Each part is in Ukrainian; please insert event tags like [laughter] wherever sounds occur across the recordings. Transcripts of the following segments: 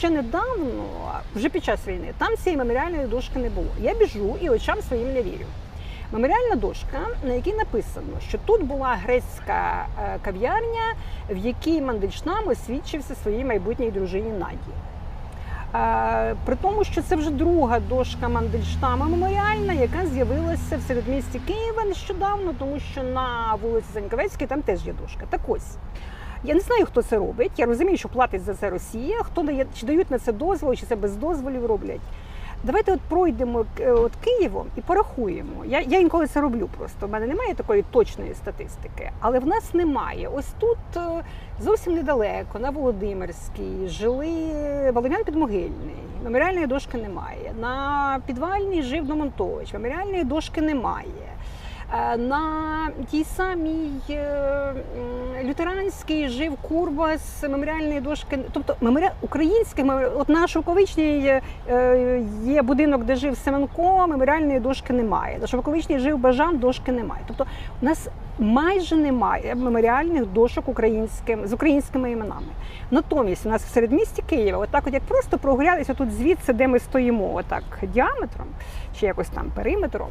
ще недавно, вже під час війни, там цієї меморіальної дошки не було. Я біжу і очам своїм не вірю. Меморіальна дошка, на якій написано, що тут була грецька е, кав'ярня, в якій Мандельштам освідчився своїй майбутній дружині Наді. Е, При тому, що це вже друга дошка Мандельштама меморіальна, яка з'явилася в середмісті Києва нещодавно, тому що на вулиці Заньковецькій там теж є дошка. Так ось. Я не знаю, хто це робить. Я розумію, що платить за це Росія. Хто дає, чи дають на це дозвіл, чи це без дозволів роблять. Давайте от пройдемо е, от Києвом і порахуємо. Я, я інколи це роблю просто. У мене немає такої точної статистики, але в нас немає. Ось тут е, зовсім недалеко, на Володимирській, жили Володимир Підмогильний. Меморіальної дошки немає. На підвальній жив Домонтович. Меморіальної дошки немає. Е, На тій самій е, лютеранській жив Курбас, меморіальної дошки. Тобто меморіал українське, меморіал- от на Шовковичній е, є будинок, де жив Семенко, меморіальної дошки немає. На Шовковичній жив Бажан, дошки немає. Тобто у нас майже немає меморіальних дошок українським з українськими іменами. Натомість у нас в середмісті Києва, отак, от як просто прогулятися тут звідси, де ми стоїмо, отак діаметром чи якось там периметром.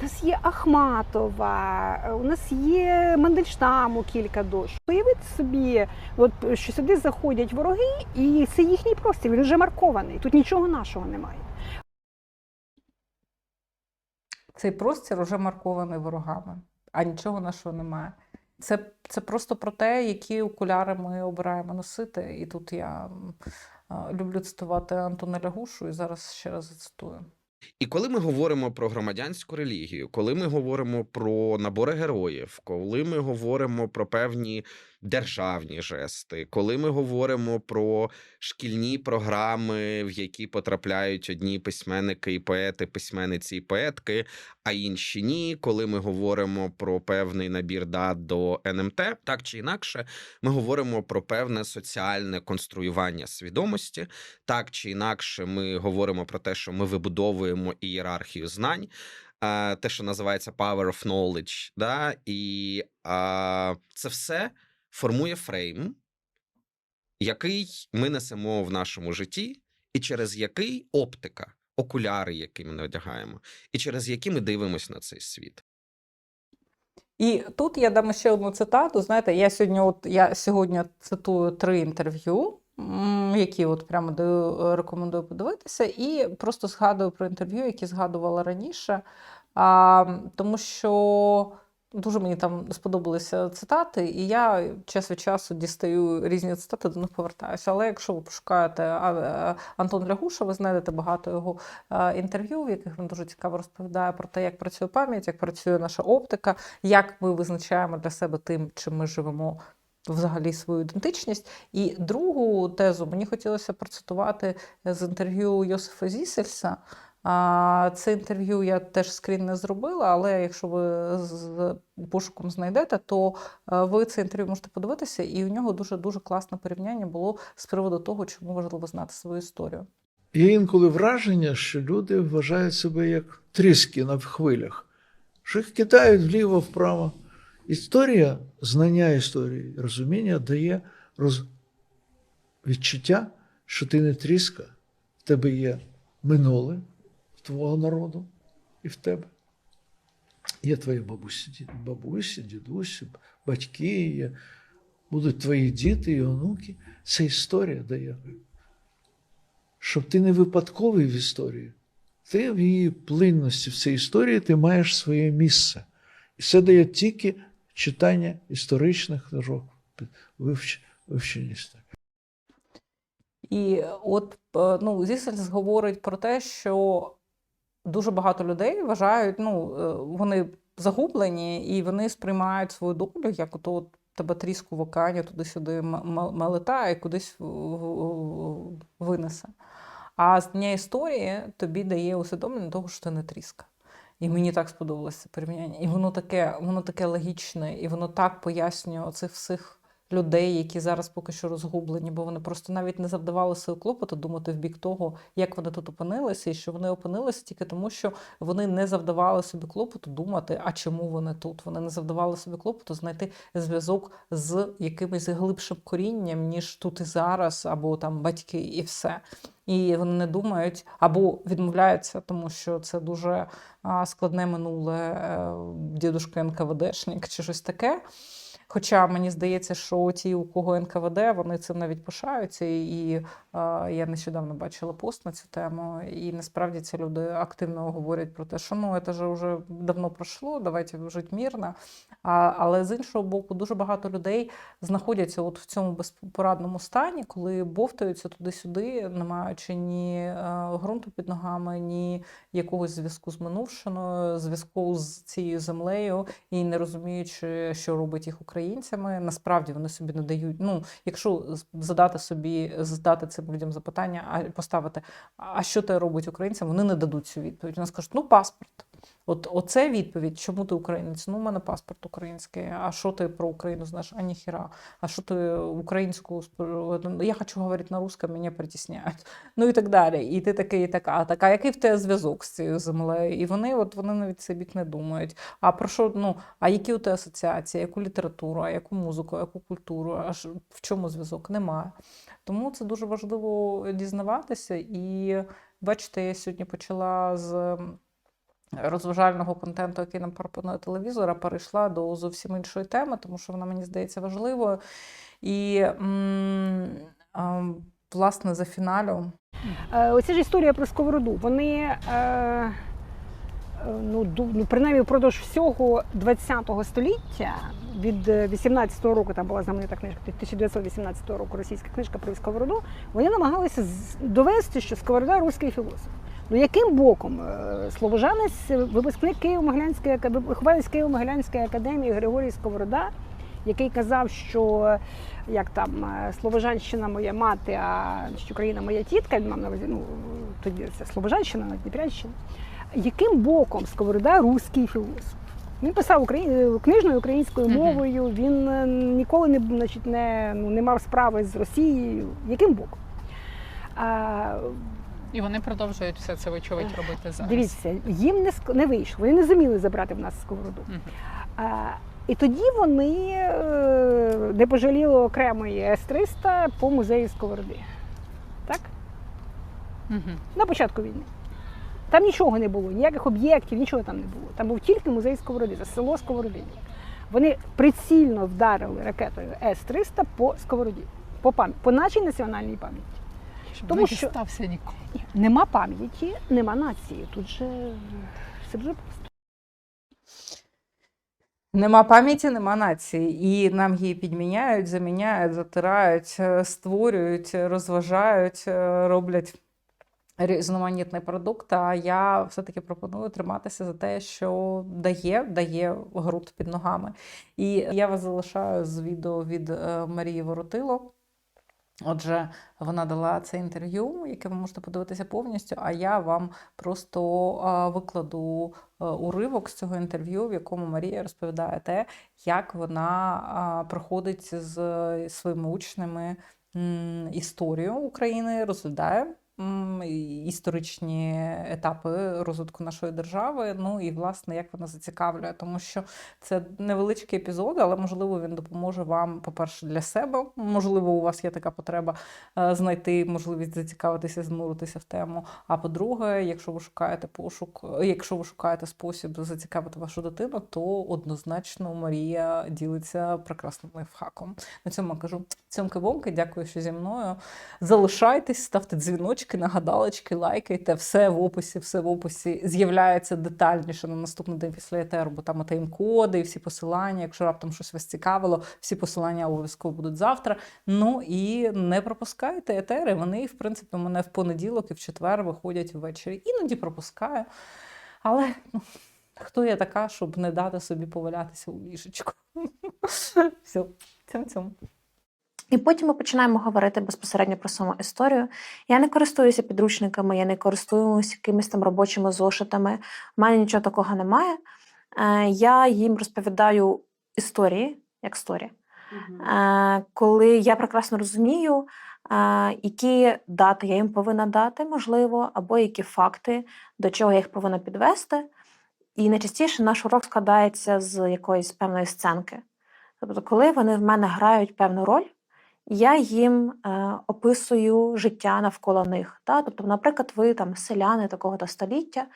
У нас є Ахматова, у нас є Мандельштаму кілька дощ. Уявіть собі, от, що сюди заходять вороги, і це їхній простір, він вже маркований. Тут нічого нашого немає. Цей простір уже маркований ворогами, а нічого нашого немає. Це, це просто про те, які окуляри ми обираємо носити. І тут я люблю цитувати Антона Лягушу, і зараз ще раз зацитую. І коли ми говоримо про громадянську релігію, коли ми говоримо про набори героїв, коли ми говоримо про певні державні жести, коли ми говоримо про шкільні програми, в які потрапляють одні письменники і поети, письменниці і поетки, а інші ні, коли ми говоримо про певний набір дат до НМТ, так чи інакше, ми говоримо про певне соціальне конструювання свідомості, так чи інакше, ми говоримо про те, що ми вибудовуємо ієрархію знань, те, що називається power of knowledge, да? і е, це все формує фрейм, який ми несемо в нашому житті, і через який оптика, окуляри, які ми надягаємо, і через які ми дивимося на цей світ. І тут я дам ще одну цитату. Знаєте, я сьогодні, от я сьогодні цитую три інтерв'ю, які от прямо даю, рекомендую подивитися, і просто згадую про інтерв'ю, які згадувала раніше. А, тому що дуже мені там сподобалися цитати, і я час від часу дістаю різні цитати, до них повертаюся. Але якщо ви пошукаєте Антон Лягуша, ви знайдете багато його е, інтерв'ю, в яких він дуже цікаво розповідає про те, як працює пам'ять, як працює наша оптика, як ми визначаємо для себе тим, чим ми живемо. Взагалі свою ідентичність. І другу тезу мені хотілося процитувати з інтерв'ю Йосифа Зісельса. Це інтерв'ю я теж скрін не зробила, але якщо ви з пошуком знайдете, то е, ви це інтерв'ю можете подивитися, і у нього дуже дуже класне порівняння було з приводу того, чому важливо знати свою історію. Є інколи враження, що люди вважають себе як тріски на хвилях, що їх кидають вліво-вправо. Історія, знання історії, розуміння дає роз... відчуття, що ти не тріска, в тебе є минуле твого народу і в тебе. Є твої бабусі, бабусі, дідусі, батьки, є, будуть твої діти і онуки. Це історія дає щоб ти не випадковий в історії. Ти в її плинності, в цій історії ти маєш своє місце. І це дає тільки читання історичних книжок, вивч- вивчення. І от е, ну, Зісельс говорить про те, що дуже багато людей вважають, ну, е, вони загублені і вони сприймають свою долю, як от тебе тріску в океані туди-сюди мелета і кудись винесе. А знання історії тобі дає усвідомлення того, що ти не тріска. І мені так сподобалося це порівняння. І воно таке, воно таке логічне, і воно так пояснює оцих всіх людей, які зараз поки що розгублені, бо вони просто навіть не завдавали свою клопоту думати в бік того, як вони тут опинилися, і що вони опинилися тільки тому, що вони не завдавали собі клопоту думати, а чому вони тут. Вони не завдавали собі клопоту знайти зв'язок з якимось глибшим корінням, ніж тут і зараз, або там батьки, і все. І вони не думають або відмовляються, тому що це дуже складне минуле е, дідушка НКВДшник чи щось таке. Хоча мені здається, що ті, у кого НКВД, вони цим навіть пишаються. І е, я нещодавно бачила пост на цю тему. І насправді ці люди активно говорять про те, що ну це ж вже давно пройшло, давайте жити мирно. А, але з іншого боку, дуже багато людей знаходяться от в цьому безпорадному стані, коли бовтаються туди-сюди, не маючи ні е, ґрунту під ногами, ні якогось зв'язку з минувшиною, зв'язку з цією землею і не розуміючи, що робить їх українцями. Насправді вони собі не дають. Ну, якщо задати собі, задати цим людям запитання, а поставити, а що те робить українцям, вони не дадуть цю відповідь. Вони скажуть, ну паспорт. От оце відповідь, чому ти українець? Ну, у мене паспорт український. А що ти про Україну знаєш? А ніхіра. А що ти українську Я хочу говорити на русском, мене притісняють. Ну і так далі. І ти такий, і така, така, який в тебе зв'язок з цією землею? І вони, от вони навіть цей бік не думають. А про що, ну, а які у тебе асоціації, яку літературу, а яку музику, яку культуру? А в чому зв'язок? Немає. Тому це дуже важливо дізнаватися. І бачите, я сьогодні почала з розважального контенту, який нам пропонує телевізор, а перейшла до зовсім іншої теми, тому що вона мені здається важливою. І власне за фіналю Е, Оця ж історія про сковороду. Вони е, е, ну, ну, принаймні впродовж всього ХХ століття, від е, 18-го року, там була знаменита книжка, 1918 року російська книжка про сковороду, вони намагалися довести, що сковорода руський філософ. Ну яким боком е, словожанець, е, випускник Києво-Могилянської вихованець Києво-Могилянської академії Григорій Сковорода, який казав, що як там е, Слобожанщина моя мати, а Україна моя тітка, він мав на увазі, ну тоді це Слобожанщина, на Дніпрянщина. Яким боком Сковорода руський філософ? Він писав украї... книжною українською мовою, він ніколи не, значить, не, ну, не мав справи з Росією. Яким боком? А, І вони продовжують все це вочевидь робити зараз. Дивіться, їм не ск- не вийшло. Вони не зуміли забрати в нас сковороду. Мгм. А, і тоді вони е, не пожаліли окремої С-300 по музею Сковороди. Так? Мгм. На початку війни. Там нічого не було, ніяких об'єктів, нічого там не було. Там був тільки музей Сковороди, це село Сковородині. Вони прицільно вдарили ракетою С-300 по Сковороді, по, пам... по нашій національній пам'яті. Щоб Тому що- стався ніколи. Нема пам'яті, нема нації. Тут же все дуже просто. Нема пам'яті, нема нації. І нам її підміняють, заміняють, затирають, е, створюють, розважають, е, роблять різноманітний продукт. А я все-таки пропоную триматися за те, що дає, дає ґрунт під ногами. І я вас залишаю з відео від е, Марії Воротило. Отже, вона дала це інтерв'ю, яке ви можете подивитися повністю. А я вам просто викладу уривок з цього інтерв'ю, в якому Марія розповідає те, як вона проходить з своїми учнями історію України, розглядає історичні етапи розвитку нашої держави. Ну і власне як вона зацікавлює, тому що це невеличкий епізод, але можливо він допоможе вам, по-перше, для себе. Можливо, у вас є така потреба е, знайти можливість зацікавитися, зануритися в тему. А по-друге, якщо ви шукаєте пошук, якщо ви шукаєте спосіб зацікавити вашу дитину, то однозначно Марія ділиться прекрасним лайфхаком. На цьому я кажу цьомки-бомки, дякую, що зі мною. Залишайтесь, ставте дзвіночки, нагадалочки, лайкайте. Все в описі, все в описі з'являється детальніше на наступний день після етеру, бо там і тайм-коди, і всі посилання. Якщо раптом щось вас цікавило, всі посилання обов'язково будуть завтра. Ну і не пропускайте етери. Вони, в принципі, мене в понеділок і в четвер виходять ввечері. Іноді пропускаю. Але ну, хто я така, щоб не дати собі повалятися у ліжечку? [laughs] Все, цьом-цьом. І потім ми починаємо говорити безпосередньо про саму історію. Я не користуюся підручниками, я не користуюся якимись там робочими зошитами. У мене нічого такого немає. Е, Я їм розповідаю історії, як історії. е, коли я прекрасно розумію, е, які дати я їм повинна дати, можливо, або які факти, до чого я їх повинна підвести. І найчастіше наш урок складається з якоїсь певної сценки. Тобто, коли вони в мене грають певну роль, я їм е, описую життя навколо них. Та? Тобто, наприклад, ви там селяни такого-то століття,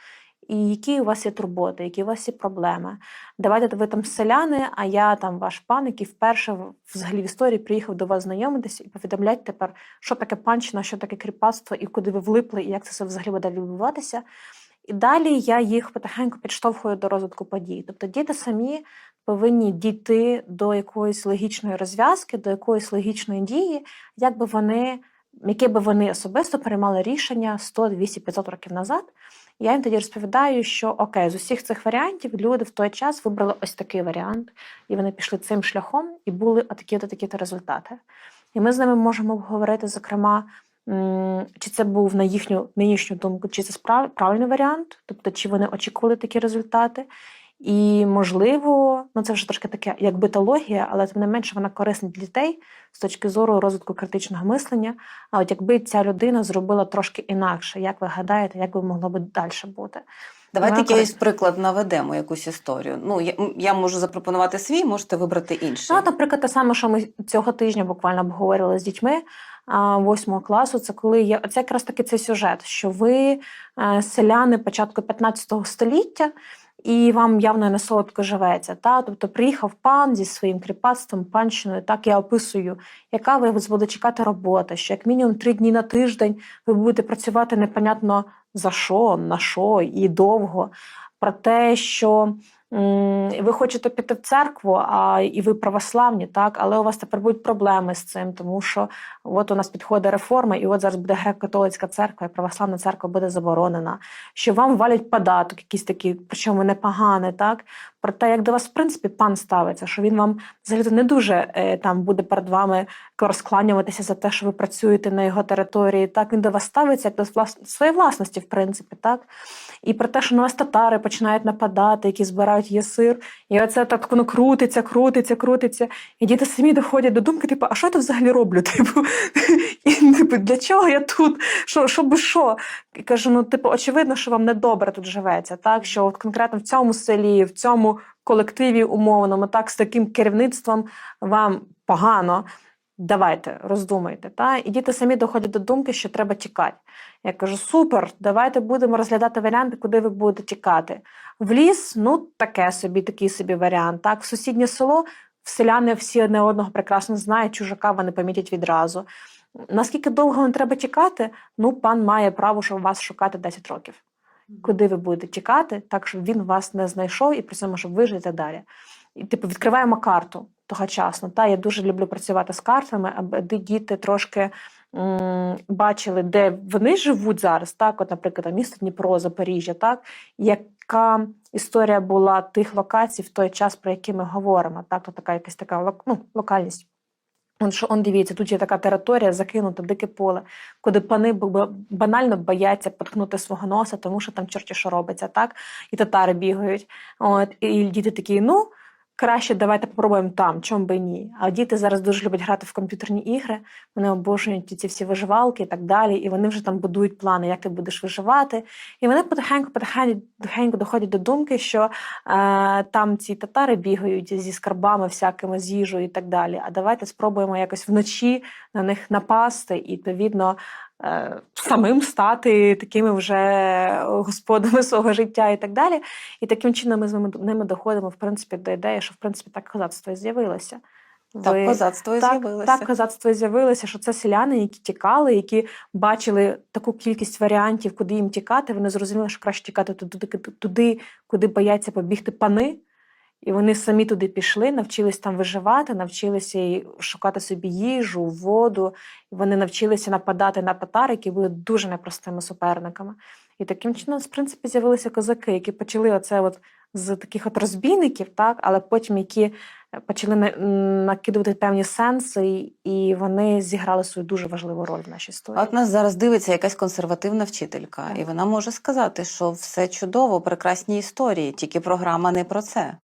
і які у вас є турботи, які у вас є проблеми. Давайте ви там селяни, а я там ваш пан, який вперше взагалі в історії приїхав до вас знайомитися і повідомлять тепер, що таке панщина, що таке кріпацтво, і куди ви влипли, і як це все взагалі буде відбуватися. І далі я їх потихеньку підштовхую до розвитку подій. Тобто діти самі повинні дійти до якоїсь логічної розв'язки, до якоїсь логічної дії, як би вони, яке би вони особисто приймали рішення 100, 200, 500 років назад. Я їм тоді розповідаю, що окей, з усіх цих варіантів люди в той час вибрали ось такий варіант, і вони пішли цим шляхом, і були отакі-то такі-то результати. І ми з ними можемо обговорити, зокрема, чи це був на їхню нинішню думку, чи це правильний варіант, тобто чи вони очікували такі результати. І, можливо, ну це вже трошки таке, як битологія, але тим не менше вона корисна для дітей з точки зору розвитку критичного мислення. А от якби ця людина зробила трошки інакше, як ви гадаєте, як би могло би далі бути? Давайте якийсь приклад наведемо, якусь історію. Ну, я, я можу запропонувати свій, можете вибрати інший. Ну, наприклад, те саме, що ми цього тижня буквально обговорювали з дітьми восьмого класу. Це коли є оце якраз таки цей сюжет, що ви е, селяни початку 15 століття. І вам явно не солодко живеться. Та? Тобто приїхав пан зі своїм кріпацтвом, панщиною. Так я описую, яка ви вас буде чекати робота, що як мінімум три дні на тиждень ви будете працювати непонятно за що, на що і довго. Про те, що ви хочете піти в церкву, а і ви православні, так, але у вас тепер будуть проблеми з цим, тому що от у нас підходить реформа, і от зараз буде греко-католицька церква, і православна церква буде заборонена. Що вам валять податок, якийсь такий, причому непоганий, так. Про те, як до вас, в принципі, пан ставиться, що він вам взагалі не дуже е, там буде перед вами розкланюватися за те, що ви працюєте на його території. Так він до вас ставиться як до влас... своєї власності, в принципі, так. І про те, що на вас татари починають нападати, які збирають єсир, і оце так воно крутиться, крутиться, крутиться. І діти самі доходять до думки, типу, а що я тут взагалі роблю? [laughs] Типу, і, типу, для чого я тут? Що, що би що? І кажу, ну, типу, очевидно, що вам недобре тут живеться, так? Що от конкретно в цьому селі, в цьому колективі умовному, так, з таким керівництвом вам погано. Давайте, роздумайте. Та? І діти самі доходять до думки, що треба тікати. Я кажу: супер, давайте будемо розглядати варіанти, куди ви будете тікати. В ліс, ну таке собі, такий собі варіант. Так, в сусіднє село селяни всі одне одного прекрасно знають, чужака вони помітять відразу. Наскільки довго вам треба тікати? Ну, пан має право, щоб вас шукати 10 років. Куди ви будете тікати, так щоб він вас не знайшов і при цьому, щоб вижити далі. І типу відкриваємо карту тогочасно. Та я дуже люблю працювати з картами, аби діти трошки м, бачили, де вони живуть зараз. Так, от, наприклад, місто Дніпро, Запоріжжя, так яка історія була тих локацій в той час, про які ми говоримо. Так, то така якась така ну, локальність. Он що он дивіться, тут є така територія, закинута дике поле, куди пани банально бояться поткнути свого носа, тому що там чорті що робиться, так? І татари бігають. От, і діти такі, ну. Краще давайте попробуємо там, чому би ні. А діти зараз дуже люблять грати в комп'ютерні ігри, вони обожнюють ці всі виживалки і так далі. І вони вже там будують плани, як ти будеш виживати. І вони потихеньку, потихеньку, потихеньку доходять до думки, що е, там ці татари бігають зі скарбами, всякими з їжею і так далі. А давайте спробуємо якось вночі на них напасти і відповідно. Е, Самим стати такими вже господами свого життя і так далі. І таким чином ми з ними, доходимо в принципі до ідеї, що в принципі так козацтво і з'явилося. Так, козацтво і так, з'явилося. так, козацтво і з'явилося, що це селяни, які тікали, які бачили таку кількість варіантів, куди їм тікати. Вони зрозуміли, що краще тікати туди, туди, куди бояться побігти пани. І вони самі туди пішли, навчились там виживати, навчилися шукати собі їжу, воду. І вони навчилися нападати на татар, які були дуже непростими суперниками. І таким чином, в принципі, з'явилися козаки, які почали оце от з таких от розбійників, так, але потім які почали на- накидувати певні сенси, і вони зіграли свою дуже важливу роль в нашій історії. От нас зараз дивиться якась консервативна вчителька, Так. і вона може сказати, що все чудово, прекрасні історії, тільки програма не про це.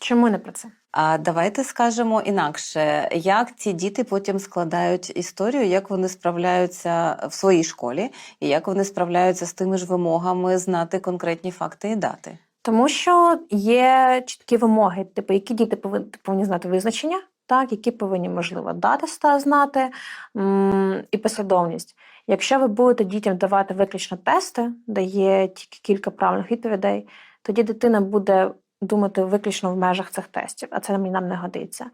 Чому не про це? А давайте скажемо інакше, як ці діти потім складають історію, як вони справляються в своїй школі, і як вони справляються з тими ж вимогами знати конкретні факти і дати. Тому що є чіткі вимоги, типу, які діти повинні, повинні знати визначення, так, які повинні, можливо, дати знати і послідовність. Якщо ви будете дітям давати виключно тести, де є тільки кілька правильних відповідей, тоді дитина буде думати виключно в межах цих тестів, а це нам не годиться.